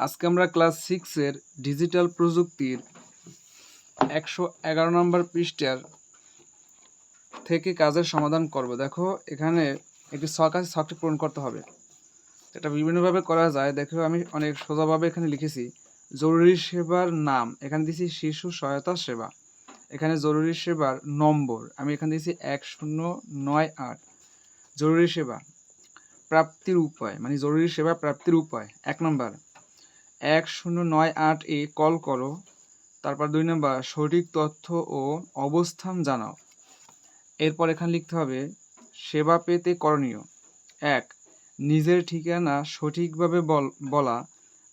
আজকে আমরা ক্লাস সিক্সের ডিজিটাল প্রযুক্তির একশো এগারো নম্বর পৃষ্ঠার থেকে কাজের সমাধান করব। দেখো, এখানে একটি শখ আছে পূরণ করতে হবে। এটা বিভিন্নভাবে করা যায়। দেখো, আমি অনেক সোজাভাবে এখানে লিখেছি, জরুরি সেবার নাম। এখানে দিয়েছি শিশু সহায়তা সেবা। এখানে জরুরি সেবার নম্বর। আমি এখানে দিয়েছি এক শূন্য নয় আট। জরুরি সেবা, প্রাপ্তির উপায়। মানে জরুরি সেবা, প্রাপ্তির উপায়। এক নম্বর এক শূন্য নয় আট এ কল করো। তারপর দুই নম্বর, সঠিক তথ্য ও অবস্থান জানাও। এরপর এখানে লিখতে হবে, সেবা পেতে করণীয়। এক, নিজের ঠিকানা সঠিকভাবে বল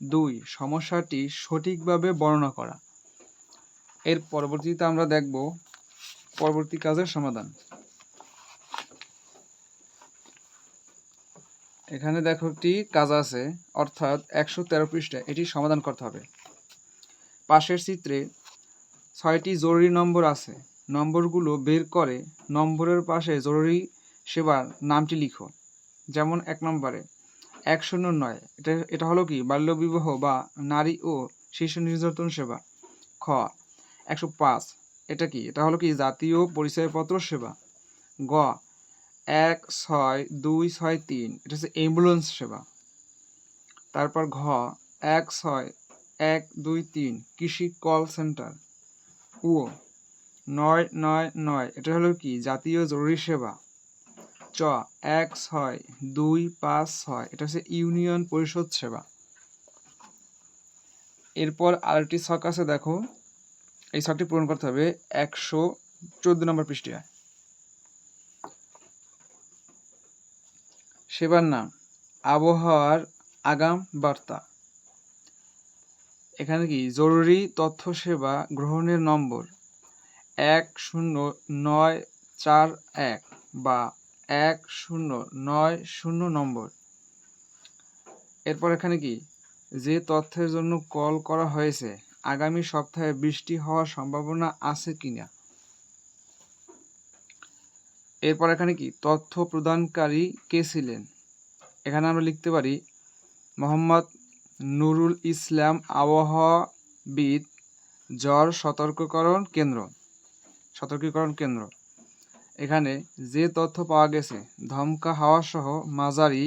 দুই, সমস্যাটি সঠিকভাবে বর্ণনা করা। এর পরবর্তীতে আমরা দেখব পরবর্তী কাজের সমাধান। এখানে দেখো একটি কাজ আছে, অর্থাৎ একশো তেরো পৃষ্ঠা, এটি সমাধান করতে হবে। পাশের চিত্রে ছয়টি জরুরি নম্বর আছে, নম্বরগুলো বের করে নম্বরের পাশে জরুরি সেবার নামটি লিখো। যেমন এক নম্বরে, এক শূন্য নয়, এটা এটা হলো কি? বাল্যবিবাহ বা নারী ও শিশু নির্যাতন সেবা। খ, একশো পাঁচ, এটা কি? এটা হলো কি? জাতীয় পরিচয়পত্র সেবা। গ এক ছয় দুই ছয় তিন। এটা হচ্ছে অ্যাম্বুলেন্স সেবা। তারপর ঘ, এক ছয় এক দুই তিন, কৃষি কল সেন্টার ও নয় নয় নয়, এটা হলো কি? জাতীয় জরুরি সেবা। চ, এক ছয় দুই পাঁচ ছয়, এটা হচ্ছে ইউনিয়ন পরিষদ সেবা। এরপর আরেকটি ছক আছে, দেখো। এই ছকটি পূরণ করতে হবে একশো চোদ্দ নম্বর পৃষ্ঠায়। সেবার নাম। আবহাওয়ার আগাম বার্তা। এখানে কি? জরুরি তথ্য সেবা গ্রহণের নম্বর এক শূন্য নয় চার এক বা এক শূন্য নয় শূন্য নম্বর। এরপর এখানে কি? যে তথ্যের জন্য কল করা হয়েছে, আগামী সপ্তাহে বৃষ্টি হওয়ার সম্ভাবনা আছে কিনা? এরপর এখানে কি? তথ্য প্রদানকারী কে ছিলেন? এখানে আমরা লিখতে পারি মোহাম্মদ নুরুল ইসলাম আবহাওয়াবিদ, জ্বর সতর্ককরণ কেন্দ্র, সতর্কীকরণ কেন্দ্র। এখানে যে তথ্য পাওয়া গেছে, ধমকা হাওয়া সহ মাঝারি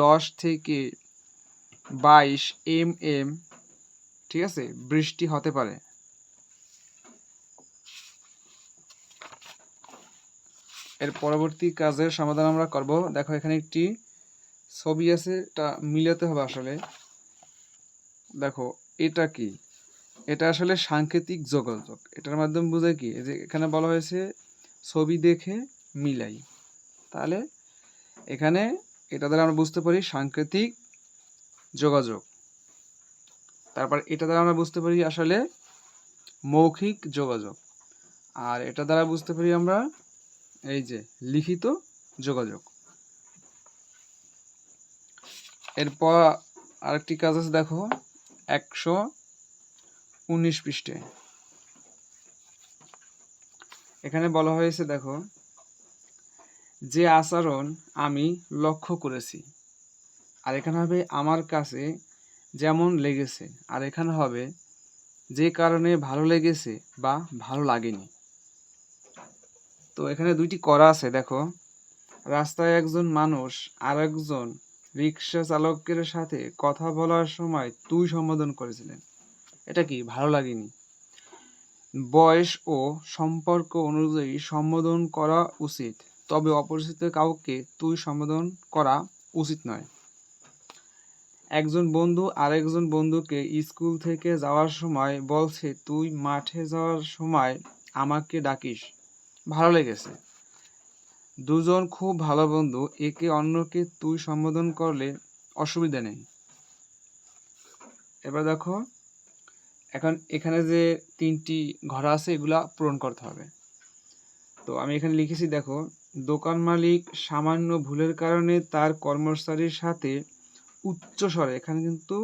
দশ থেকে বাইশ এম এম ঠিক আছে? বৃষ্টি হতে পারে। এর পরবর্তী কাজের সমাধান আমরা করব। দেখো, এখানে একটি ছবি আছে, এটা মিলাতে হবে আসলে। দেখো, এটা কি? এটা আসলে সাংকেতিক যোগাযোগ। এটার মাধ্যমে বোঝায় কি? যে এখানে বলা হয়েছে, ছবি দেখে মিলাই। তাহলে এখানে এটা দ্বারা আমরা বুঝতে পারি সাংকেতিক যোগাযোগ। তারপর এটা দ্বারা আমরা বুঝতে পারি আসলে মৌখিক যোগাযোগ। আর এটা দ্বারা বুঝতে পারি আমরা এই যে লিখিত যোগাযোগ। এরপর আরেকটি কাজ আছে, দেখো, একশো উনিশ পৃষ্ঠে। এখানে বলা হয়েছে, দেখো, যে আচরণ আমি লক্ষ্য করেছি, আর এখানে হবে আমার কাছে যেমন লেগেছে, আর এখানে হবে যে কারণে ভালো লেগেছে বা ভালো লাগেনি। তো এখানে দুইটি করা আছে, দেখো। রাস্তায় একজন মানুষ আর একজন রিক্সা চালকের সাথে কথা বলার সময় তুই সম্বোধন করেছিলেন। এটা কি? ভালো লাগেনি। বয়স ও সম্পর্ক অনুযায়ী সম্বোধন করা উচিত, তবে অপরিচিত কাউকে তুই সম্বোধন করা উচিত নয়। একজন বন্ধু আরেকজন বন্ধুকে স্কুল থেকে যাওয়ার সময় বলছে, তুই মাঠে যাওয়ার সময় আমাকে ডাকিস। ভালো লেগেছে। দুজন খুব ভালো বন্ধু, একে অন্যকে তুই সম্বোধন করলে অসুবিধা নেই। এবার দেখো, এখন এখানে যে তিনটি ঘর আছে, এগুলা পূরণ করতে হবে। তো আমি এখানে লিখেছি, দেখো, দোকান মালিক সামান্য ভুলের কারণে তার কর্মচারীর সাথে উচ্চ স্বরে, এখানে কিন্তু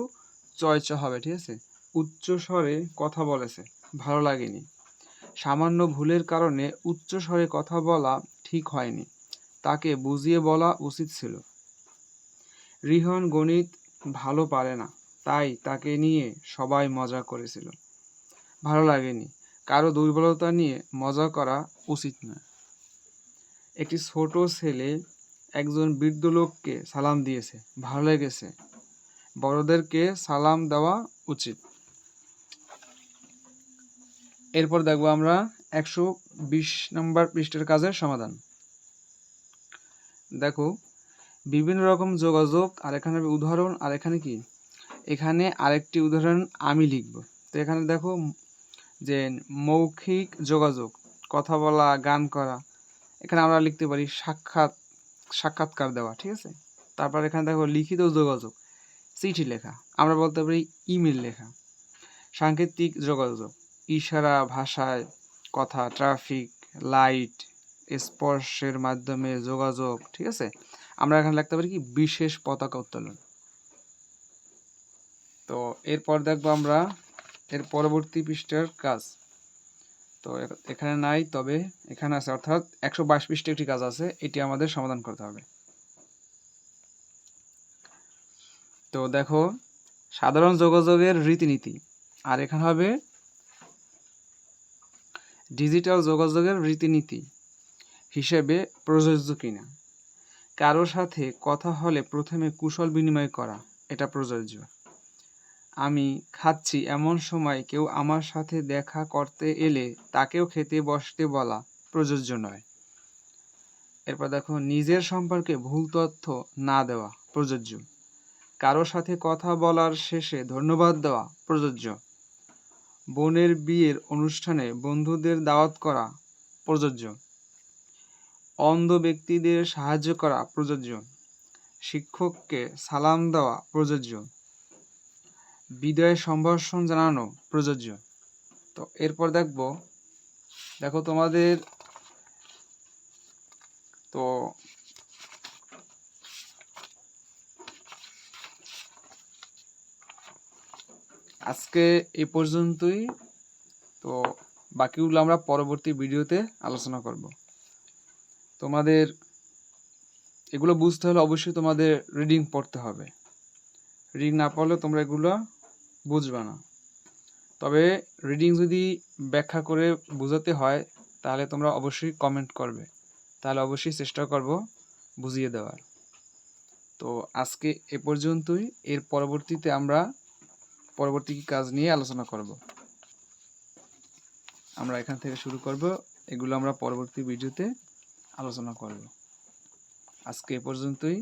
চয়চ হবে, ঠিক আছে? উচ্চ স্বরে কথা বলেছে, ভালো লাগেনি। সামান্য ভুলের কারণে উচ্চ স্বরে কথা বলা ঠিক হয়নি। তাকে বুঝিয়ে বলা উচিত ছিল। রিহন গণিত ভালো পারে না, তাই তাকে নিয়ে সবাই মজা করেছিল। ভালো লাগেনি, কারও দুর্বলতা নিয়ে মজা করা উচিত নয়। একটি ছোট ছেলে একজন বৃদ্ধ লোককে সালাম দিয়েছে, ভালো লেগেছে। বড়দেরকে সালাম দেওয়া উচিত। এরপর দেখব আমরা একশো বিশ নম্বর পৃষ্ঠের কাজের সমাধান। দেখো, বিভিন্ন রকম যোগাযোগ, আর এখানে উদাহরণ, আর এখানে কি? এখানে আরেকটি উদাহরণ আমি লিখব। তো এখানে দেখো যে মৌখিক যোগাযোগ, কথা বলা, গান করা, এখানে আমরা লিখতে পারি সাক্ষাৎ, সাক্ষাৎকার দেওয়া, ঠিক আছে? তারপর এখানে দেখো লিখিত যোগাযোগ, চিঠি লেখা, আমরা বলতে পারি ইমেল লেখা, সাংকেতিক যোগাযোগ। ইশারা ভাষায় কথা ট্রাফিক লাইট স্পর্শের মাধ্যমে যোগাযোগ, ঠিক আছে? আমরা এখানে লিখতে পারি কি? বিশেষ পতাকা উত্তোলন। তো এরপর দেখব আমরা এর পরবর্তী পৃষ্ঠার কাজ। তো এখানে নাই, তবে এখানে আছে, অর্থাৎ একশো বাইশ পৃষ্ঠে একটি কাজ আছে, এটি আমাদের সমাধান করতে হবে। তো দেখো, সাধারণ যোগাযোগের রীতিনীতি। আর এখানে হবে ডিজিটাল যোগাযোগের রীতিনীতি হিসেবে প্রযোজ্য কিনা? কারও সাথে কথা হলে প্রথমে কুশল বিনিময় করা, এটা প্রযোজ্য। আমি খাচ্ছি এমন সময় কেউ আমার সাথে দেখা করতে এলে তাকেও খেতে বসতে বলা প্রযোজ্য নয়। এরপর দেখো, নিজের সম্পর্কে ভুল তথ্য না দেওয়া প্রযোজ্য। কারও সাথে কথা বলার শেষে ধন্যবাদ দেওয়া প্রযোজ্য। বোনের বিয়ের অনুষ্ঠানে বন্ধুদের দাওয়াত করা প্রযোজ্য। অন্ধ ব্যক্তিদের সাহায্য করা প্রযোজ্য। শিক্ষককে সালাম দেওয়া প্রযোজ্য। বিদায় সম্ভাষণ জানানো প্রযোজ্য। তো এরপর দেখব। দেখো তোমাদের তো আজকে এই পর্যন্তই। তো বাকিগুলো আমরা পরবর্তী ভিডিওতে আলোচনা করব। তোমাদের এগুলো বুঝতে হলে অবশ্যই তোমাদের রিডিং পড়তে হবে। রিডিং না পড়লে তোমরা এগুলো বুঝবে না। তবে রিডিং যদি ব্যাখ্যা করে বোঝাতে হয়, তাহলে তোমরা অবশ্যই কমেন্ট করবে। তাহলে অবশ্যই চেষ্টা করব বুঝিয়ে দেওয়ার। তো আজকে এ পর্যন্তই। এর পরবর্তীতে আমরা পরবর্তী কাজ নিয়ে আলোচনা করব? আমরা এখান থেকে শুরু করব। এগুলো আমরা পরবর্তী ভিডিওতে আলোচনা করব। আজকে এ পর্যন্তই।